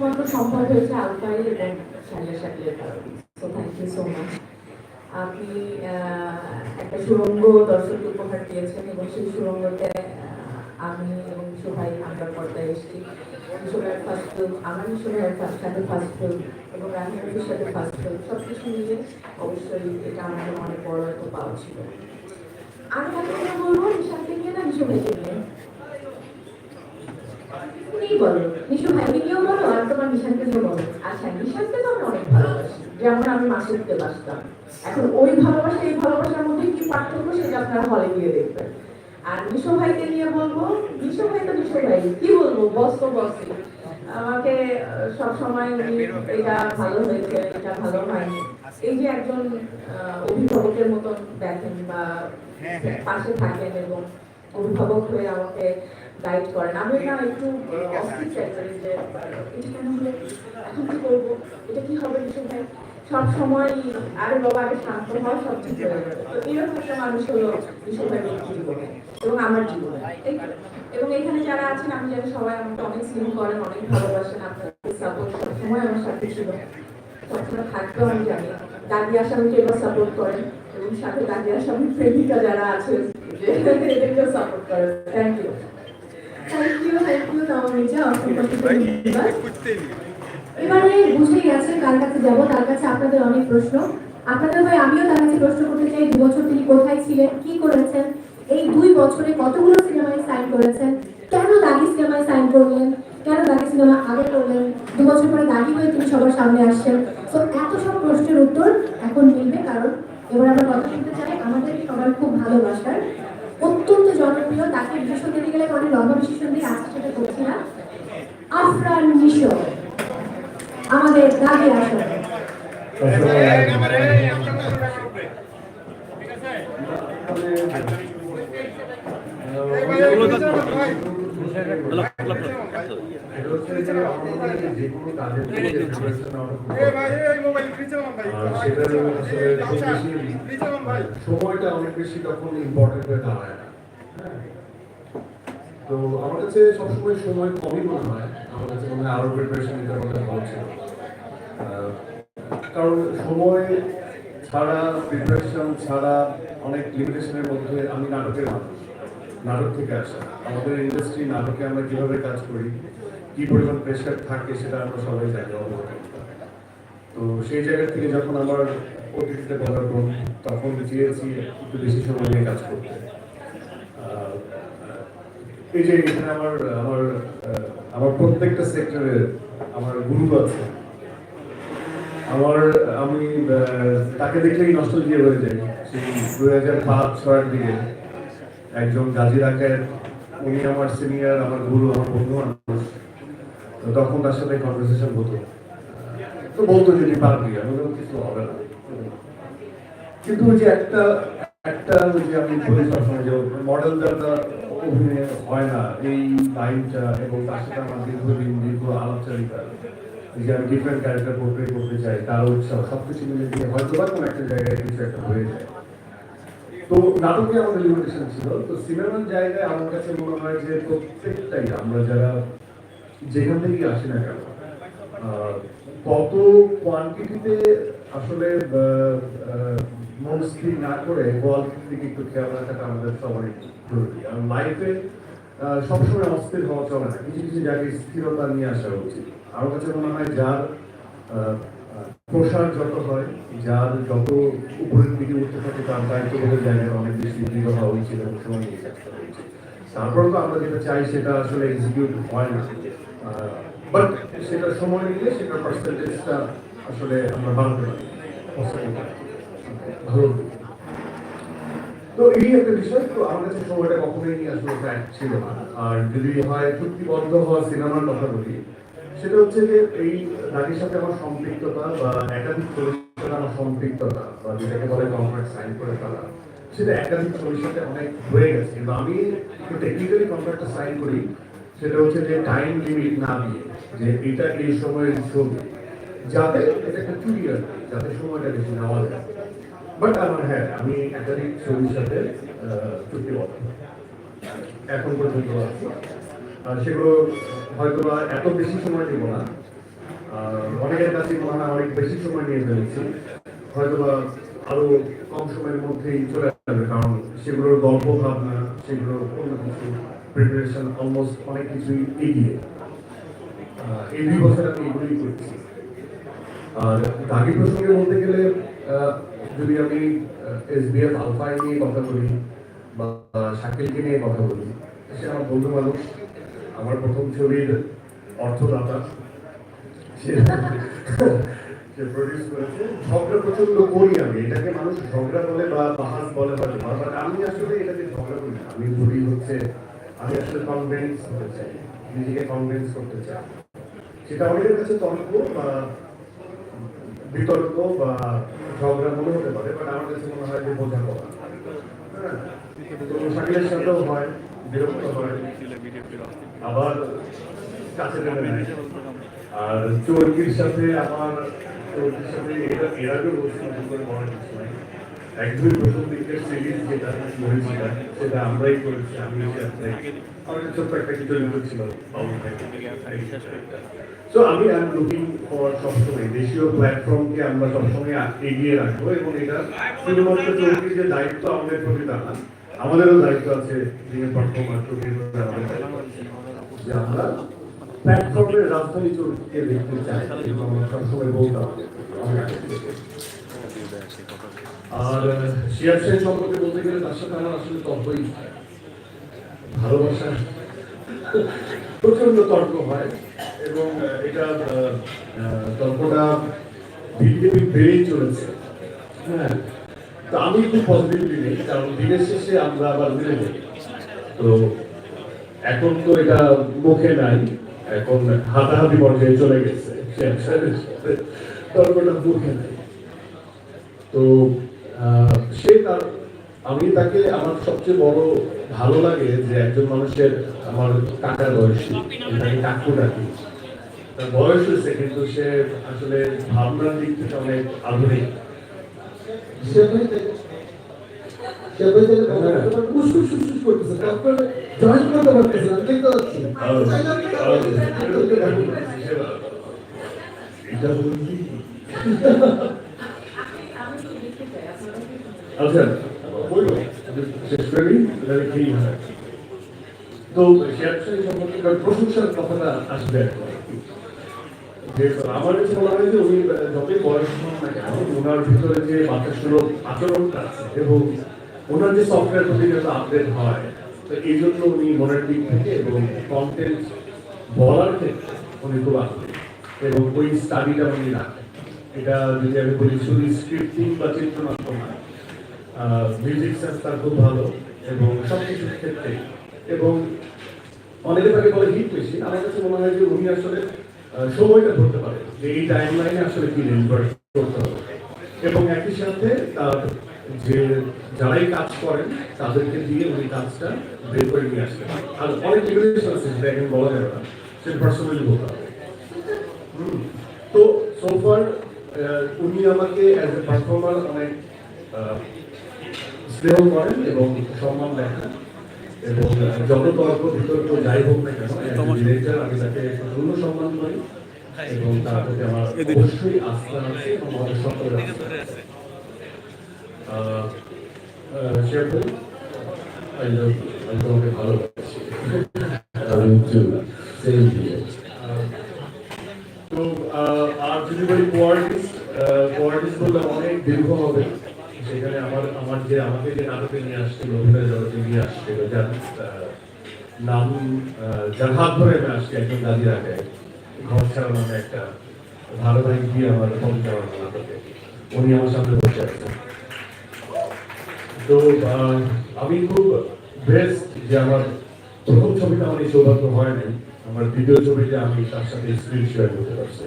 মাত্র সম্ভব হয়েছে আলফাই এবং Sania শাকিলের so thank you so much আপনি একটা সুরঙ্গ দর্শককে উপহার দিয়েছেন এবং সেই সুরঙ্গতে আমি এবং বিশু আমরা পর্দায় এসেছি। বিশু ফার্স্ট ফিল্ম আমার ভাইয়ের সাথে ফার্স্ট ফিল্ম এবং রাহিমের সাথে ফার্স্ট ফিল্ম সব কিছু মিলিয়ে অবশ্যই এটা জন্য অনেক বড় একটা পাওয়া ছিল। আমি কথা বলব নিশানকে নিয়ে না বিশু ভাইকে নিয়ে তুমি বলো? নিশু ভাইকে নিয়েও বলো আর তোমার নিশানকে বলো। আচ্ছা নিশানকে তো আমি অনেক ভালোবাসি। যেমন আমি মাসুদকে বাসতাম। এখন ওই ভালোবাসা এই ভালোবাসার মধ্যে কি পার্থক্য সেটা আপনারা হলে গিয়ে দেখবেন। আর নিশো ভাইকে নিয়ে বলব নিশো ভাই তো নিশো ভাই কি বলব? বস তো বসই আমাকে সব সময় এটা ভালো হয়েছে এটা ভালো হয়নি। এই যে একজন অভিভাবকের মতন দেখেন বা পাশে থাকেন এবং অভিভাবক হয়ে আমাকে গাইড করেন। আমি না একটু এখন কি করব? এটা কি হবে? সব সময় আরে বাবা আগে শান্ত হওয়া সব ঠিক হয়ে তো এরকম একটা মানুষ হলো জীবনে এবং আমার জীবনে এবং এখানে যারা আছেন, আমি জানি সবাই আমাকে অনেক স্নেহ করেন, অনেক ভালোবাসেন, আপনাদের সাপোর্ট সবসময় আমার সাথে ছিল। সবসময় থাকতেও আমি জানি। দাদি আসামিকে এবার সাপোর্ট করেন এবং সাথে দাদি আসামি প্রেমিকা যারা আছেন, এদেরকেও সাপোর্ট করেন। Thank you thank you thank you Nabanita অসংখ্য ধন্যবাদ এবারে বুঝে গেছে কার কাছে যাব তার কাছে আপনাদের অনেক প্রশ্ন। আপনাদের ভাই আমিও তার কাছে প্রশ্ন করতে চাই দু বছর তিনি কোথায় ছিলেন কি করেছেন এই দুই বছরে কতগুলো সিনেমায় সাইন করেছেন কেন দাগি সিনেমায় সাইন করলেন কেন দাগি সিনেমা আগে করলেন দু বছর পরে দাগি হয়ে তিনি সবার সামনে আসছেন। তো এত সব প্রশ্নের উত্তর এখন মিলবে কারণ এবার আমরা কথা শুনতে চাই আমাদের সবার খুব ভালোবাসার অত্যন্ত জনপ্রিয় তাকে বিশেষণ দিতে গেলে অনেক লম্বা বিশেষণ দিয়ে আজকে সেটা করছি না আফরান মিশো আমাদের দাগের আসলে সময়টা অনেক বেশি তখন ইম্পর্টেন্ট হয়ে দাঁড়ায় না হ্যাঁ। তো আমার কাছে সবসময় সময় কমই মনে হয়। আমার কাছে মনে হয় আরও প্রিপারেশন নিতে আমাদের ভালো কারণ সময় ছাড়া প্রিপারেশন ছাড়া অনেক লিমিটেশনের মধ্যে আমি নাটকের মানুষ। নাটক থেকে আসা। আমাদের ইন্ডাস্ট্রি নাটকে আমরা কীভাবে কাজ করি, কি পরিমাণ প্রেশার থাকে সেটা আমরা সবাই জানি, অবগত। তো সেই জায়গা থেকে যখন আমার অতিথিতে পদার্পণ তখন চেয়েছি একটু বেশি সময় নিয়ে কাজ করতে। এই যে এখানে আমার আমার আমার প্রত্যেকটা সেক্টরে আমার গুরু আছে। আমার, আমি তাকে দেখলেই নষ্ট দিয়ে হয়ে সেই হাজার পাঁচ ছয়ের দিকে একজন গাজী রাকের উনি আমার সিনিয়র আমার গুরু, আমার বন্ধু মানুষ। তো তখন তার সাথে কনভারসেশন হতো। তো বলতো যদি পারবি? আমি কিছু হবে না। কিন্তু ওই যে একটা একটা ওই যে আমি বলি সবসময় যে মডেল অভিনয় হয় না। এই লাইনটা এবং তার সাথে আমার দীর্ঘদিন দীর্ঘ আলাপচারিতা, যে আমি ডিফারেন্ট ক্যারেক্টার পোর্ট্রে করতে চাই, তার উৎসাহ, সবকিছু মিলে দিয়ে হয়তো বা কোনো একটা জায়গায় কিছু একটা হয়ে যায়। তো নাটকে আমাদের লিমিটেশন ছিল। তো সিনেমার জায়গায় আমার কাছে মনে হয় যে প্রত্যেকটাই আমরা যারা যেখান থেকেই আসি না কেন কত কোয়ান্টিটিতে আসলে মন স্থির না করে কোয়ালিটির দিকে একটু খেয়াল রাখাটা আমাদের সবারই জরুরি আর লাইফে সবসময় অস্থির হওয়া চলে না। কিছু কিছু জায়গায় স্থিরতা নিয়ে আসা উচিত। আমার কাছে মনে হয় যার প্রসার যত হয় যার যত উপরের দিকে উঠতে থাকে তার দায়িত্ববোধের জায়গায় অনেক বেশি দৃঢ় হওয়া উচিত এবং সময় নিয়ে করা উচিত। তারপর তো আমরা যেটা চাই সেটা আসলে এক্সিকিউট হয় না। বাট সেটা সময় নিলে সেটার পার্সেন্টেজটা আসলে আমরা বাড়াতে পারি। ভালো। তো এই একটা বিষয়, তো আমার কাছে সময়টা কখনোই আসলে ফ্যাক্ট ছিল না। আর যদি হয় চুক্তিবদ্ধ হওয়া সিনেমার কথা বলি, সেটা হচ্ছে যে এই নারীর সাথে আমার সম্পৃক্ততা বা একাধিক সাথে আমার সম্পৃক্ততা বা যেটাকে বলে কন্ট্রাক্ট সাইন করে ফেলা, সেটা একাধিক সাথে অনেক হয়ে গেছে। কিন্তু আমি টেকনিক্যালি কন্ট্রাক্টটা সাইন করি, সেটা হচ্ছে যে টাইম লিমিট না দিয়ে যে এটা এই সময়ের ছবি, যাতে এটা একটা ক্লিয়ার যাতে সময়টা বেশি নেওয়া যায়। বাট আমার হ্যাঁ আমি একাধিক ছবির সাথে চুক্তিবদ্ধ এখন পর্যন্ত আছি। সেগুলো হয়তো বা এত বেশি সময় দেবো না। মনে হয় অনেক বেশি সময় নিয়ে ফেলেছি। হয়তো বা আরও কম সময়ের মধ্যেই চলে যাবে কারণ সেগুলোর গল্প ভাবনা, সেগুলোর অন্য কিছু প্রিপারেশন অলমোস্ট অনেক কিছুই এগিয়ে। এই দুই বছর আমি এগুলোই করছি। আর দাগি প্রসঙ্গে বলতে গেলে যদি আমি এসবিএফ আলফাই নিয়ে কথা বলি বা শাকিলকে নিয়ে কথা বলি, সে আমার বন্ধু মানুষ। আমার প্রথম ছবির অর্থদাতা। ঝগড়া প্রচণ্ড করি আমি। এটাকে মানুষ ঝগড়া বলে বা বাহাস বলে বা আমি আসলে এটাকে ঝগড়া করি আমি বলি হচ্ছে, আমি আসলে কনভিন্স হতে চাই। নিজেকে কনভিন্স করতে চাই। সেটা অনেকের কাছে তর্ক বা বিতর্ক বা ঝগড়া মনে হতে পারে বাট আমার কাছে মনে হয় যে বোঝা করা। হ্যাঁ। সাথেও হয়, বিরক্ত হয়। আবার কাছে আর চোরকির সাথে আমার সাথে এরা এরা মনে নাই এক দুই প্রথম দিকের সিরিজ যেটা করেছিলাম সেটা আমরাই করেছি, আমি আমাদের ছোট্ট একটা কিছু ছিল সো আমি আই এম লুকিং ফর সবসময়, দেশীয় প্ল্যাটফর্মকে আমরা সবসময় এগিয়ে রাখব এবং এটা শুধুমাত্র চৌকির যে দায়িত্ব আমাদের প্রতি তা না, আমাদেরও দায়িত্ব আছে। যে আমরা প্ল্যাটফর্মের রাজধানী চৌকিকে দেখতে চাই এবং সবসময় বলতাম আমরা আর শেয়ার সাইড সম্পর্কে বলতে গেলে তার সাথে আমার আসলে তর্কই ভালোবাসা প্রচণ্ড তর্ক হয় এবং এটা তর্কটা ধীরে বেড়েই চলেছে। হ্যাঁ তো আমি খুব পজিটিভলি নেই, কারণ দিনের শেষে আমরা আবার মিলে যাই তো এখন তো এটা মুখে নাই, এখন হাতাহাতি পর্যায়ে চলে গেছে। তর্কটা মুখে নাই। তো সে তার আমি তাকে আমার সবচেয়ে বড় ভালো লাগে যে একজন মানুষের আমার কাকার বয়সী। আমি তাকে কাকু ডাকি। তার বয়স হয়েছে কিন্তু সে আসলে ভাবনার দিক থেকে অনেক আধুনিক। সে আচ্ছা শেষ আসবে। আমার কাছে হয় যে উনি যতই বয়স না কেন ওনার ভিতরে যে আচরণটা এবং ওনার যে সফটওয়্যার প্রতি আপডেট হয়, তো এই জন্য উনি মনের দিক থেকে এবং কন্টেন্ট বলার ক্ষেত্রে উনি খুব আগ্রহী এবং ওই স্টাডিটা উনি রাখেন। এটা যদি আমি বলি শুধু স্ক্রিপ্টিং বা চিত্রনাট্য না মিউজিক সেন্স তার খুব ভালো এবং সব কিছুর ক্ষেত্রে। এবং অনেকে তাকে বলে হিট মেশিন আমার কাছে মনে হয় যে উনি আসলে সময়টা ধরতে পারে যে এই টাইম লাইনে আসলে কি ডেলিভার করতে হবে। এবং একই সাথে তার যে যারাই কাজ করেন, তাদেরকে দিয়ে উনি কাজটা বের করে নিয়ে আসতে পারেন আর অনেক লিমিটেশন আছে যেটা এখন বলা যাবে না। সেটা পার্সোনালি বলতে হবে। তো সোফার উনি আমাকে অ্যাজ এ পারফর্মার অনেক স্নেহ করেন এবং সম্মান দেখান এবং যত তর্ক বিতর্ক যাই হোক না কেন আমি তাকে সম্মান করি এবং তার প্রতি আমার অবশ্যই আস্থা আছে এবং আমাদের সকলের আস্থা তোমাকে ভালোবাসি। আমি টু সেম অনেক দীর্ঘ হবে। সেখানে আমার আমার যে, আমাকে যে নাটকে নিয়ে আসছিল, অভিনয় নিয়ে আসছিল, যার নাম যার হাত ধরে আমি আসছি, একজন দাদি ঘর ছাড়া নামে একটা ধারাবাহিক দিয়ে আমার পরিচালনা নাটকে। উনি আমার সামনে বসে আছেন। তো আমি খুব বেস্ট যে আমার প্রথম ছবিটা আমার এই সৌভাগ্য হয় আমার দ্বিতীয় ছবিতে আমি তার সাথে স্ক্রিন শেয়ার করতে পারছি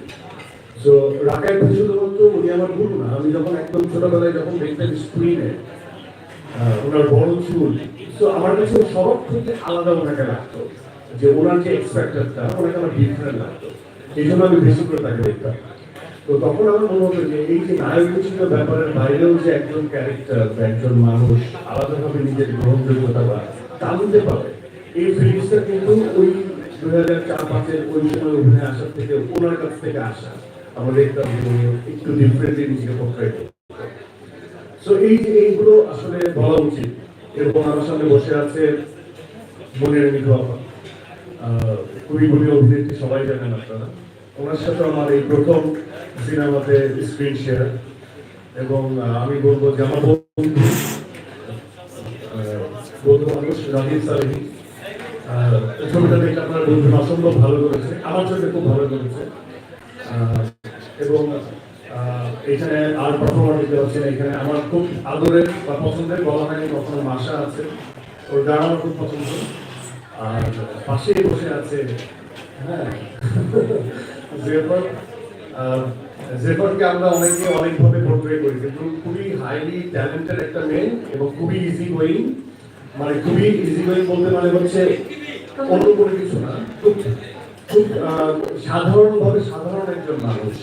রাকায় ভাই শুধুমাত্র উনি আমার গুরু না। আমি যখন একদম ছোটবেলায় যখন দেখতাম স্ক্রিনে ওনার বড় চুল, তো আমার কাছে সবার থেকে আলাদা ওনাকে লাগতো। যে ওনার যে এক্সপেক্টারটা ওনাকে আমার ডিফারেন্ট লাগতো। এই জন্য আমি বেশি করে তাকে দেখতাম। তো তখন আমার মনে হতো যে এই যে নায়ক বিচিত্র ব্যাপারের বাইরেও যে একজন ক্যারেক্টার বা একজন মানুষ আলাদাভাবে নিজের গ্রহণযোগ্যতা বা টানতে পারে, এই ফিলিংসটা কিন্তু ওই দুই হাজার চার পাঁচের ওই সময় অভিনয় আসার থেকে, ওনার কাছ থেকে আসা। যে একটু ডিফারেন্টলি নিজেকে সো এই যে এইগুলো আসলে বলা উচিত। এরকম আমার সামনে বসে আছে মনের মিঠু আপা খুবই অভিনেত্রী সবাই জানেন আপনারা। ওনার সাথে আমার এই প্রথম সিনেমাতে স্ক্রিন শেয়ার এবং আমি বলব যে আমার বন্ধু বন্ধু মানুষ রাজীব আহ, ছবিটা দেখে আপনার বন্ধু অসম্ভব ভালো করেছে আমার চোখে খুব ভালো করেছে। এবং এখানে আর পারফর্মার দিতে হচ্ছে এখানে আমার খুব আদরের বা পছন্দের বলা হয়নি, কখনো মাসা আছে। ওর গান আমার খুব পছন্দ। আর পাশেই বসে আছে হ্যাঁ জেফার। জেফারকে আমরা অনেকে অনেকভাবে পোর্ট্রে করি, কিন্তু খুবই হাইলি ট্যালেন্টেড একটা মেয়ে এবং খুবই ইজি গোয়িং মানে খুবই ইজি গোয়িং বলতে মানে হচ্ছে অন্য কোনো কিছু না। খুব খুব সাধারণভাবে সাধারণ একজন মানুষ।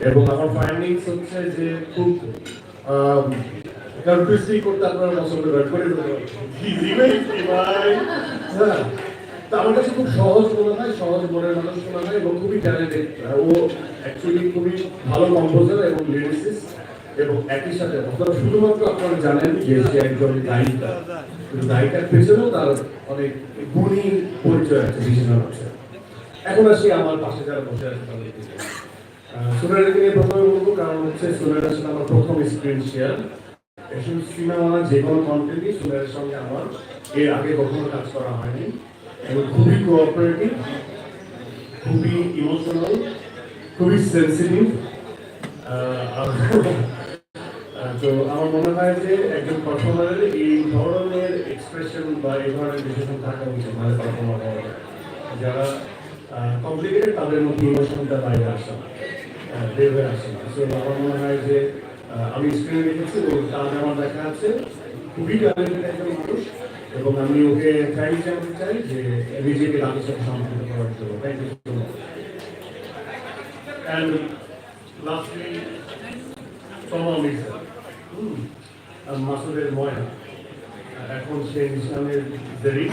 এবং আমার ফাইন্ডিংস হচ্ছে যে খুব কনফিউজিং করতে আপনারা পছন্দ করেন করে তা আমার কাছে খুব সহজ মনে হয়, সহজ মনের মানুষ মনে হয় এবং খুবই ট্যালেন্টেড ও অ্যাকচুয়ালি খুবই ভালো কম্পোজার এবং এবং একই সাথে আপনারা শুধুমাত্র আপনারা জানেন যে সে একজন গায়িকা। কিন্তু গায়িকার পেছনেও তার অনেক গুণী পরিচয় আছে আছে এখন আসি আমার পাশে যারা বসে আছে তাদের দিকে সুনারাকে নিয়ে কারণ হচ্ছে সুনারের সাথে আমার প্রথম স্ক্রিন শেয়ার আমার আগে কখনো কাজ করা হয়নি। এবং খুবই কোঅপারেটিভ খুবই ইমোশনাল খুবই সেন্সিটিভ তো আমার মনে হয় যে একজন পারফর্মারের এই ধরনের এক্সপ্রেশন বা এই ধরনের বিশেষণ থাকা উচিত মানে পারফর্মার যারা কমপ্লিকেটেড তাদের মধ্যে ইমোশনটা বাইরে আসে বের হয়ে আসে না সো আমার মনে হয় যে আমি স্ক্রিনে দেখেছি ও কাজ আমার দেখা আছে। খুবই ট্যালেন্টেড একজন মানুষ এবং আমি ওকে থ্যাংক জানাতে চাই যে নিজেকে তাদের সাথে সম্পর্ক করার জন্য। Thank you so much and lastly মাসুদের ময়না। এখন সে ইসলামের দেরি।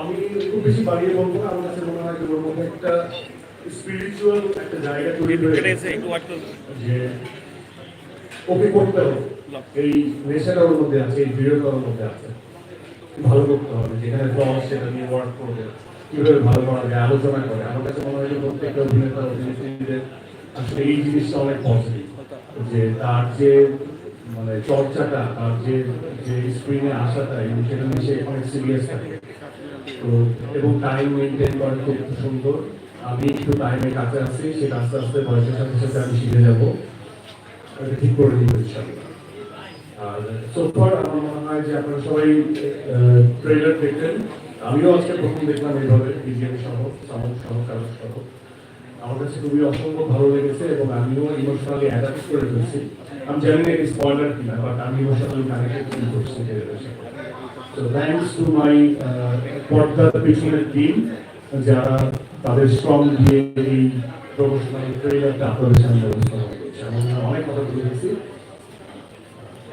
আমি খুব বেশি বাড়িয়ে বলব আমার কাছে মনে হয় যে ওর মধ্যে একটা স্পিরিচুয়াল একটা জায়গা তৈরি হয়ে গেছে যে ওকে করতে হবে এই নেশাটা ওর মধ্যে আছে এই দৃঢ়তা মধ্যে আছে। ভালো করতে হবে যেখানে দল সেটা নিয়ে ওয়ার্ক করবে। কীভাবে ভালো করা যায় আলোচনা করে। আমার কাছে মনে হয় যে প্রত্যেকটা অভিনেতা অভিনেত্রীদের আসলে এই জিনিসটা অনেক পজিটিভ যে তার যে মানে চর্চাটা তার যে যে স্ক্রিনে আসাটা এবং সেটা নিয়ে সে অনেক সিরিয়াস থাকে। তো এবং টাইম মেনটেন করা খুব সুন্দর। আমি একটু টাইমের কাছে আছি সেটা আস্তে আস্তে বয়সের সাথে সাথে আমি শিখে যাব। ঠিক করে দিব ইনশাআল্লাহ আর সোফার আমার মনে হয় যে আপনারা সবাই ট্রেলার দেখতেন আমিও আজকে প্রথম দেখলাম এইভাবে বিজিএম সহ সামন সহ সহ। আমার কাছে খুবই অসম্ভব ভালো লেগেছে এবং আমিও ইমোশনালি অ্যাটাচ করে ফেলছি। আমি জানি না স্পয়লার কিনা বাট আমি ইমোশনালি কানেক্টেড ফিল করছি So thanks to my uh, পিছনের টিম যারা তাদের শ্রম দিয়ে এই প্রফেশনাল ট্রেলারটা আপনাদের সামনে উপস্থাপন করছে আমার অনেক কথা বলে গেছি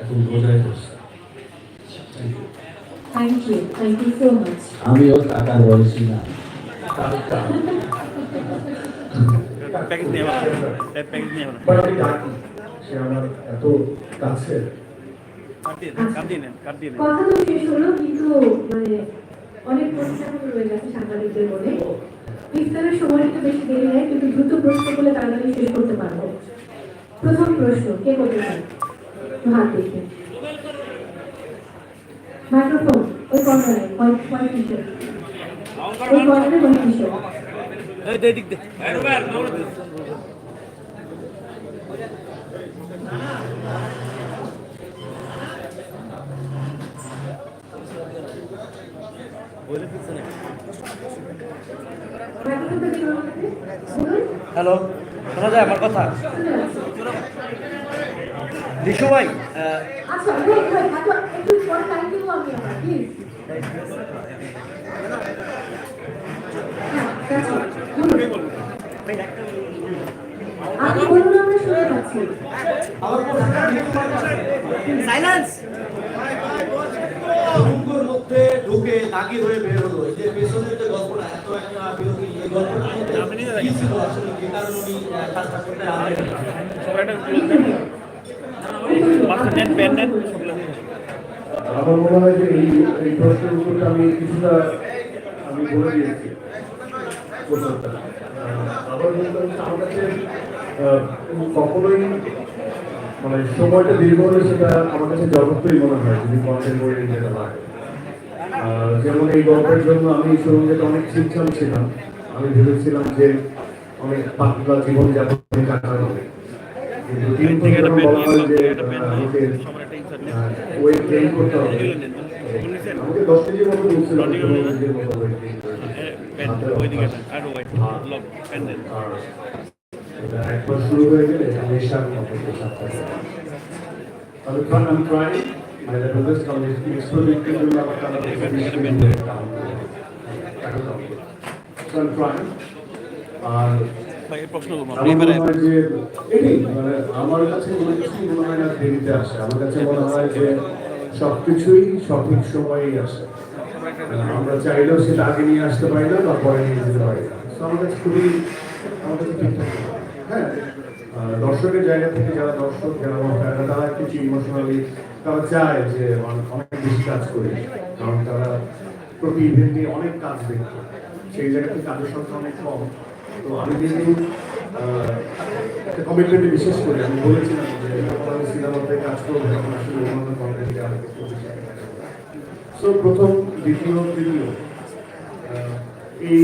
এখন বোঝাই করছে আমিও টাকার বয়সী না। প্যাকেজ নিয়ে প্যাকেজ নিয়ে বাট আমি ডাকি। সে আমার এত কাছে। কথা তো শেষ হলো কিন্তু মানে অনেক প্রশ্ন রয়ে গেছে সাংবাদিকদের মনে। ইফতারের সময় একটু বেশি দেরি হয় কিন্তু দ্রুত প্রশ্ন করলে তাড়াতাড়ি শেষ করতে পারব। প্রথম প্রশ্ন কে করতে চান একটু হাত দেখে মাইক্রোফোন ওই কর্নারে হোয়াইট টিচার ওই কর্নারে হোয়াইট টিচার এই দে দিক দে বলে দিচ্ছে না মাইক্রোফোনটা দিন আমাকে বলুন হ্যালো শোনা যায় আমার কথা? দিশু ভাই আপনি বলুন আমরা শুনতে পাচ্ছি সাইলেন্স সমুদ্রের মধ্যে ঢুকে নাগির হয়ে বের হলো। এই যে পেছনের যে গল্পটা এত একটা বিরতি এই গল্পটা কি ছিল আসলে? যে কারণে উনি কাজটা করতে আগ্রহী সবাই একটা মাথা নেন পেন নেন আমার মনে হয় যে এই এই প্রশ্নের উত্তরটা আমি কিছুটা আমি বলে দিয়েছি। হচ্ছে আমার কাছে কখনোই মানে সময়টা দীর্ঘ হলে সেটা আমার কাছে জগত্তই মনে হয় যদি কন্টেন্ট বই যেতে লাগে। যেমন এই গল্পের জন্য আমি শুরুতে অনেক শিক্ষণ ছিলাম। আমি ভেবেছিলাম যে অনেক পাতলা জীবন যাপন কাটানো কিন্তু দিন পর যখন বলা হয় যে আমাকে ওয়েট গেইন করতে হবে। আমাকে দশ কেজির মতো বলছিল। হাতের এটা একবার শুরু হয়ে গেলে এটা নেশার মতো পেশা থাকে। আমি জন্য। আর আমার মানে আমার কাছে মনে হয় না দেরিতে আসে। আমার কাছে মনে হয় যে সবকিছুই সঠিক সময়েই আসে। আমরা চাইলেও সেটা আগে নিয়ে আসতে পারি না বা পরে নিয়ে যেতে পারি না। আমার কাছে খুবই আমার কাছে ঠিকঠাক মনে হয়। দর্শকের জায়গা থেকে যারা দর্শক, যারা তারা কিছু ইমোশনালি তারা চায় যে অনেক বেশি কাজ করে, কারণ তারা প্রতি ইভেন্টে অনেক কাজ দেখতো। সেই জায়গা থেকে কাজের সংখ্যা অনেক কম। তো আমি যেহেতু একটা কমিটমেন্টে বিশেষ করি, আমি বলেছিলাম যে সিনেমাতে কাজ করব আসলে অন্যান্য সো প্রথম দ্বিতীয়, তৃতীয় এই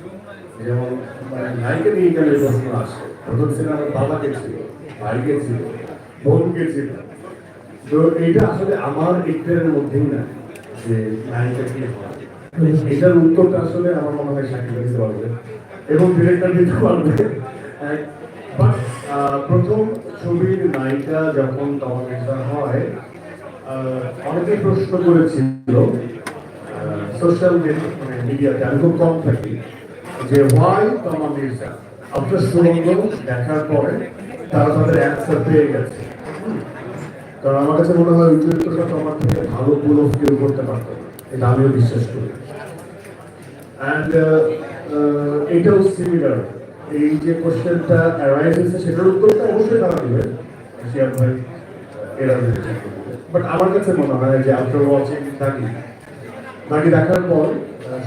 যেমন মানে নায়িকা নিয়ে এখানে প্রশ্ন আসে। প্রথম সিনেমার বাবাকে ছিল ভাইকে ছিল বোনকে ছিল। তো এইটা আসলে আমার ইফতারের মধ্যেই না যে নায়িকা কি হয়। এটার উত্তরটা আসলে আমার মনে হয় সাকিব দিতে পারবে এবং ডিরেক্টর দিতে পারবে প্রথম ছবির নায়িকা যখন তখন এটা হয় আহ, অনেকে প্রশ্ন করেছিল সোশ্যাল মিডিয়াতে আমি খুব কম থাকি। যে ওয়াই তমা মির্জা আপনার সুরঙ্গ দেখার পরে তারা তাদের অ্যান্সার পেয়ে গেছে। কারণ আমার কাছে মনে হয় উত্তরটা তোমার থেকে ভালো পুরো কেউ করতে পারতো। এটা আমিও বিশ্বাস করি। অ্যান্ড এটাও সিমিলার এই যে কোশ্চেনটা অ্যারাইজ হয়েছে সেটার উত্তরটা অবশ্যই তারা দেবে। শিয়ার ভাই এরা বাট আমার কাছে মনে হয় যে আফটার ওয়াচিং থাকি বাকি দেখার পর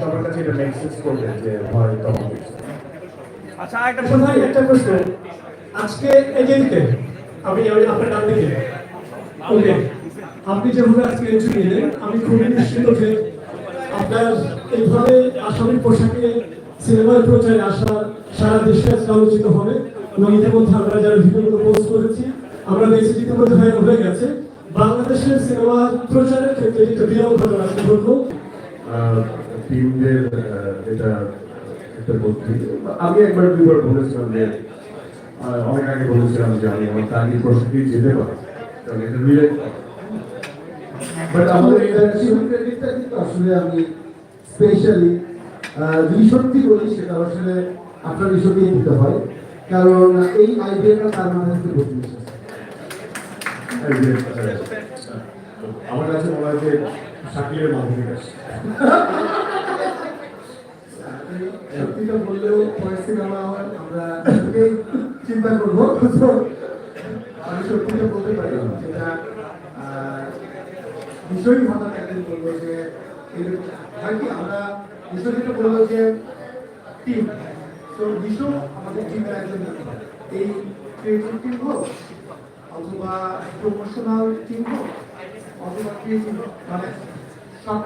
সবার কাছে এটা মেক সেন্স করবে যে হয় তখন আচ্ছা আচ্ছা ভাই একটা প্রশ্ন? আজকে দিকে আমি আপনার নাম দিকে। ওকে আপনি যেভাবে আজকে এন্ট্রি নিলেন আমি খুবই নিশ্চিত যে আপনার এইভাবে আসামির পোশাকে সিনেমার প্রচারে আসা সারা দেশে আজকে আলোচিত হবে। এবং ইতিমধ্যে আমরা যারা ভিডিওগুলো পোস্ট করেছি আমরা দেখেছি ইতিমধ্যে ভাইরাল হয়ে গেছে। বাংলাদেশের সিনেমা প্রচারের ক্ষেত্রে একটা বিরল ঘটনা আজকে ঘটলো টিমদের এটা একটা বুদ্ধি আমি একবার দুবার বলেছিলাম যে অনেক আগে বলেছিলাম যে আমি আমার তাগি প্রস্তুতি যেতে পারি। কারণ এটা রিলেট বাট আমাদের আসলে আমি স্পেশালি যদি সত্যি বলি সেটা আসলে আপনার বিষয়কেই দিতে হয়। কারণ এই আইডিয়াটা তার মাথায় থেকে যে, আহ, আমার কাছে মনে হয় চিন্তা করব আমি সত্যিটা বলতে পারি যে হয় কি আমরা যেটা বলব যে টিম তো ভীষণ আমাদের টিমের একজন। এই ক্রিয়েটিভ টিম হোক অথবা প্রমোশনাল টিম হোক অথবা ক্রিয়েটিভ মানে সব